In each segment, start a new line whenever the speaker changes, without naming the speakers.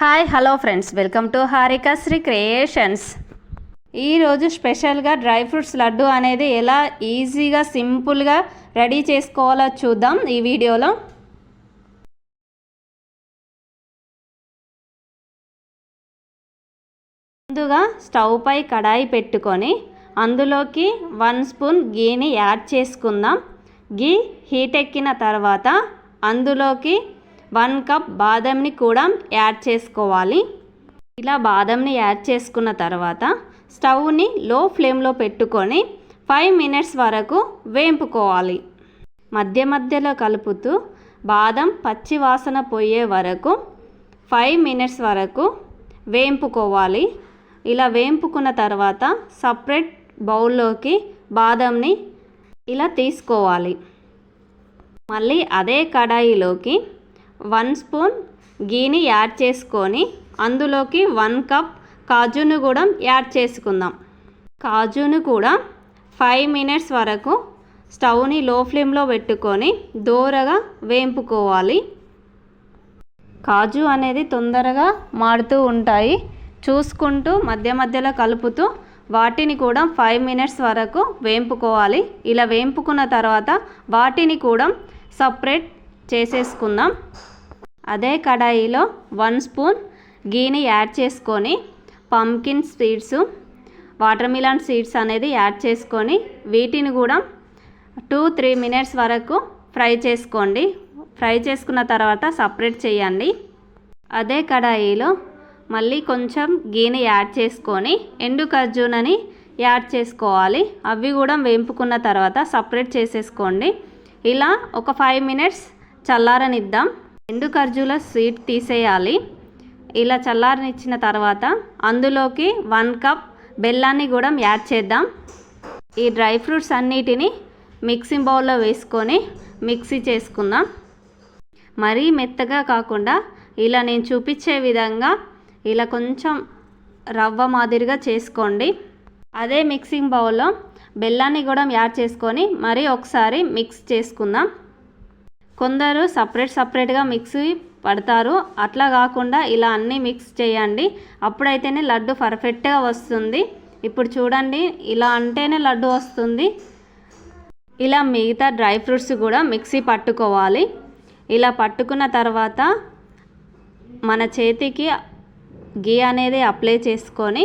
Hi hello friends. Welcome to Harika Sri creations. ఈరోజు స్పెషల్గా dry fruits laddu అనేది ఎలా ఈజీగా సింపుల్గా రెడీ చేసుకోవాలో చూద్దాం ఈ వీడియోలో. ముందుగా స్టవ్ పై కడాయి పెట్టుకొని అందులోకి వన్ స్పూన్ గీని యాడ్ చేసుకుందాం. గీ హీట్ ఎక్కిన తర్వాత అందులోకి వన్ కప్ బాదంని కూడా యాడ్ చేసుకోవాలి. ఇలా బాదంని యాడ్ చేసుకున్న తర్వాత స్టవ్ని లో ఫ్లేమ్లో పెట్టుకొని ఫైవ్ మినిట్స్ వరకు వేంపుకోవాలి. మధ్య మధ్యలో కలుపుతూ బాదం పచ్చి వాసన పోయే వరకు ఫైవ్ మినిట్స్ వరకు వేంపుకోవాలి. ఇలా వేంపుకున్న తర్వాత సపరేట్ బౌల్లోకి బాదంని ఇలా తీసుకోవాలి. మళ్ళీ అదే కడాయిలోకి వన్ స్పూన్ గీని యాడ్ చేసుకొని అందులోకి వన్ కప్ కాజును కూడా యాడ్ చేసుకుందాం. కాజును కూడా ఫైవ్ మినిట్స్ వరకు స్టవ్ని లో ఫ్లేమ్లో పెట్టుకొని దోరగా వేంపుకోవాలి. కాజు అనేది తొందరగా మాడుతూ ఉంటాయి. చూసుకుంటూ మధ్య మధ్యలో కలుపుతూ వాటిని కూడా ఫైవ్ మినిట్స్ వరకు వేంపుకోవాలి. ఇలా వేంపుకున్న తర్వాత వాటిని కూడా సపరేట్ చేసేసుకుందాం. అదే కడాయిలో వన్ స్పూన్ గీని యాడ్ చేసుకొని pumpkin seeds water melon seeds అనేది యాడ్ చేసుకొని వీటిని కూడా టూ త్రీ మినిట్స్ వరకు ఫ్రై చేసుకోండి. ఫ్రై చేసుకున్న తర్వాత సపరేట్ చేయండి. అదే కడాయిలో మళ్ళీ కొంచెం గీని యాడ్ చేసుకొని ఎండు ఖర్జూనని యాడ్ చేసుకోవాలి. అవి కూడా వేంపుకున్న తర్వాత సపరేట్ చేసేసుకోండి. ఇలా ఒక ఫైవ్ మినిట్స్ చల్లారనిద్దాం. ఎండు ఖర్జూల స్వీట్ తీసేయాలి. ఇలా చల్లారనిచ్చిన తర్వాత అందులోకి వన్ కప్ బెల్లాన్ని కూడా యాడ్ చేద్దాం. ఈ డ్రై ఫ్రూట్స్ అన్నిటిని మిక్సింగ్ బౌల్లో వేసుకొని మిక్సీ చేసుకుందాం. మరీ మెత్తగా కాకుండా ఇలా నేను చూపించే విధంగా ఇలా కొంచెం రవ్వ మాదిరిగా చేసుకోండి. అదే మిక్సింగ్ బౌల్లో బెల్లాన్ని కూడా యాడ్ చేసుకొని మరీ ఒకసారి మిక్స్ చేసుకుందాం. కొందరు సపరేట్ సపరేట్గా మిక్సీ పడతారు. అట్లా కాకుండా ఇలా అన్నీ మిక్స్ చేయండి. అప్పుడైతేనే లడ్డు పర్ఫెక్ట్గా వస్తుంది. ఇప్పుడు చూడండి ఇలా అంటేనే లడ్డు వస్తుంది. ఇలా మిగతా డ్రై ఫ్రూట్స్ కూడా మిక్సీ పట్టుకోవాలి. ఇలా పట్టుకున్న తర్వాత మన చేతికి గీ అనేది అప్లై చేసుకొని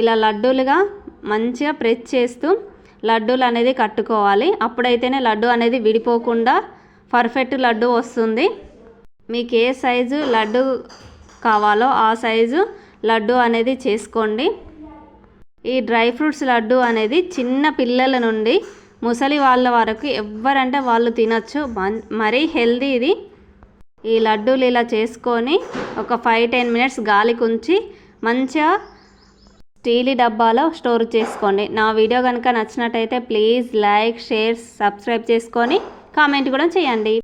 ఇలా లడ్డూలుగా మంచిగా ప్రెస్ చేస్తూ లడ్డూలు అనేది కట్టుకోవాలి. అప్పుడైతేనే లడ్డు అనేది విడిపోకుండా పర్ఫెక్ట్ లడ్డు వస్తుంది. మీకు ఏ సైజు లడ్డు కావాలో ఆ సైజు లడ్డు అనేది చేసుకోండి. ఈ డ్రై ఫ్రూట్స్ లడ్డు అనేది చిన్న పిల్లల నుండి ముసలి వాళ్ళ వరకు ఎవరంటే వాళ్ళు తినచ్చు. మరీ హెల్దీ ఇది. ఈ లడ్డూలు ఇలా చేసుకొని ఒక ఫైవ్ టెన్ మినిట్స్ గాలికి ఉంచి మంచిగా స్టీలి డబ్బాలో స్టోర్ చేసుకోండి. నా వీడియో కనుక నచ్చినట్టయితే ప్లీజ్ లైక్ షేర్ సబ్స్క్రైబ్ చేసుకొని కామెంట్ కూడా చేయండి.